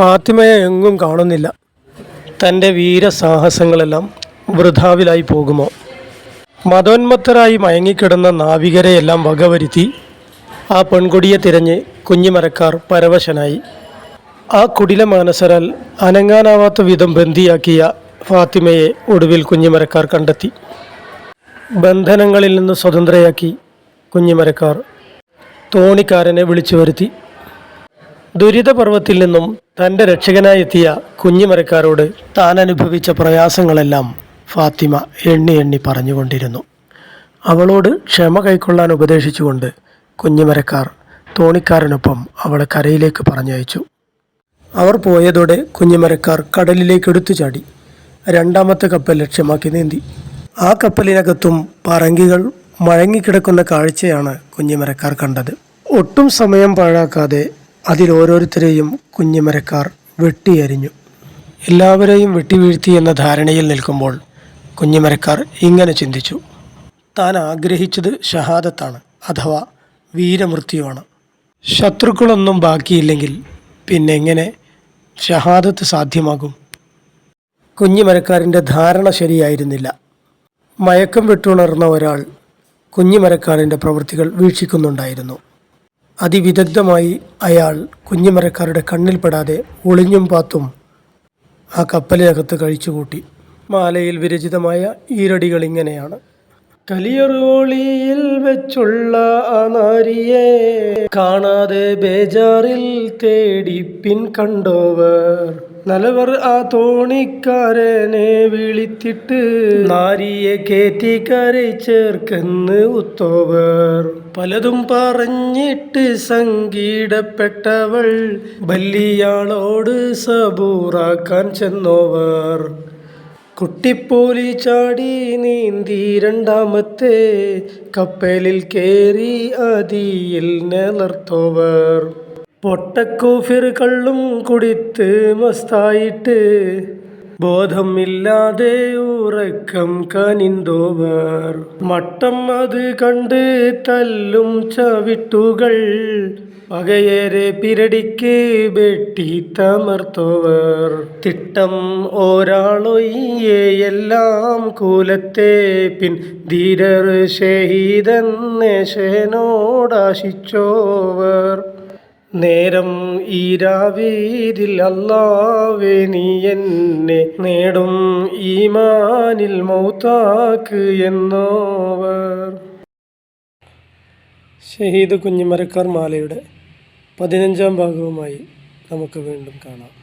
ഫാത്തിമയെ എങ്ങും കാണുന്നില്ല. തന്റെ വീരസാഹസങ്ങളെല്ലാം വൃഥാവിലായി പോകുമോ? മതോന്മത്തരായി മയങ്ങിക്കിടന്ന നാവികരെയെല്ലാം വകവരുത്തി ആ പെൺകുടിയെ തിരഞ്ഞ് കുഞ്ഞിമരക്കാർ പരവശനായി. ആ കുടില മാനസരാൽ അനങ്ങാനാവാത്ത വിധം ബന്ദിയാക്കിയ ഫാത്തിമയെ ഒടുവിൽ കുഞ്ഞിമരക്കാർ കണ്ടെത്തി. ബന്ധനങ്ങളിൽ നിന്ന് സ്വതന്ത്രയാക്കി കുഞ്ഞിമരക്കാർ തോണിക്കാരനെ വിളിച്ചു വരുത്തി ദുരിതപർവത്തിൽ നിന്നും തന്റെ രക്ഷകനായി എത്തിയ കുഞ്ഞിമരക്കാരോട് താൻ അനുഭവിച്ച പ്രയാസങ്ങളെല്ലാം ഫാത്തിമ എണ്ണി എണ്ണി പറഞ്ഞുകൊണ്ടിരുന്നു. അവളോട് ക്ഷമ കൈക്കൊള്ളാൻ ഉപദേശിച്ചുകൊണ്ട് കുഞ്ഞിമരക്കാർ തോണിക്കാരനൊപ്പം അവളെ കരയിലേക്ക് പറഞ്ഞയച്ചു. അവർ പോയതോടെ കുഞ്ഞിമരക്കാർ കടലിലേക്ക് എടുത്തു ചാടി രണ്ടാമത്തെ കപ്പൽ ലക്ഷ്യമാക്കി നീന്തി. ആ കപ്പലിനകത്തും പറങ്കികൾ മഴങ്ങിക്കിടക്കുന്ന കാഴ്ചയാണ് കുഞ്ഞിമരക്കാർ കണ്ടത്. ഒട്ടും സമയം പാഴാക്കാതെ അതിലോരോരുത്തരെയും കുഞ്ഞിമരക്കാർ വെട്ടിയരിഞ്ഞു എല്ലാവരെയും വെട്ടിവീഴ്ത്തി എന്ന ധാരണയിൽ നിൽക്കുമ്പോൾ കുഞ്ഞിമരക്കാർ ഇങ്ങനെ ചിന്തിച്ചു. താൻ ആഗ്രഹിച്ചത് ഷഹാദത്താണ് അഥവാ വീരമൃത്യുവാണ്. ശത്രുക്കളൊന്നും ബാക്കിയില്ലെങ്കിൽ പിന്നെ എങ്ങനെ ഷഹാദത്ത് സാധ്യമാകും? കുഞ്ഞിമരക്കാരന്റെ ധാരണ ശരിയായിരുന്നില്ല. മയക്കം വിട്ടുണർന്ന ഒരാൾ കുഞ്ഞിമരക്കാരന്റെ പ്രവൃത്തികൾ വീക്ഷിക്കുന്നുണ്ടായിരുന്നു. അതിവിദഗ്ധമായി അയാൾ കുഞ്ഞിമരക്കാരുടെ കണ്ണിൽപ്പെടാതെ ഒളിഞ്ഞും പാത്തും ആ കപ്പലിനകത്ത് കഴിച്ചുകൂട്ടി. മാലയിൽ വിരചിതമായ ഈരടികൾ ഇങ്ങനെയാണ്. കലിയറോളിയിൽ വെച്ചുള്ള ആ നാരിയെ കാണാതെ ബേജാറിൽ തേടി പിൻ കണ്ടോവർ നലവർ ആ തോണിക്കാരനെ വിളിത്തിട്ട് നാരിയെ കേറ്റി കരൈ ചേർക്കെന്ന് ഉത്തോവർ. പലതും പറഞ്ഞിട്ട് സംഗീടപ്പെട്ടവൾ ബല്ലിയാളോട് സബൂറാക്കാൻ ചെന്നോവർ. കുട്ടിപ്പോലി ചാടി നീന്തി രണ്ടാമത്തെ കപ്പലിൽ കയറി അതിയിൽ നിലർത്തോവർ. പൊട്ടക്കൂഫിർ കള്ളും കുടിത്ത് മസ്തായിട്ട്. ബോധമില്ലാതെ ഉറക്കം കനിന്തോവർ. മട്ടം അത് കണ്ട് തല്ലും ചവിട്ടുകൾ. പകയേറെ പിരടിക്ക് വെട്ടി തമർത്തോവർ. തിട്ടം ഒരാളൊയ്യെ എല്ലാം കൂലത്തെ പിൻ ധീരർ ഷഹീദന്നേശനോടാശിച്ചോവർ നേരം ഈരാവേരിൽ അല്ലാവേ നീ എന്നെ നേടും ഈമാനിൽ മൗത്താക്ക് എന്നോവർ. ഷഹീദ് കുഞ്ഞിമരക്കാർ മാലയുടെ പതിനഞ്ചാം ഭാഗവുമായി നമുക്ക് വീണ്ടും കാണാം.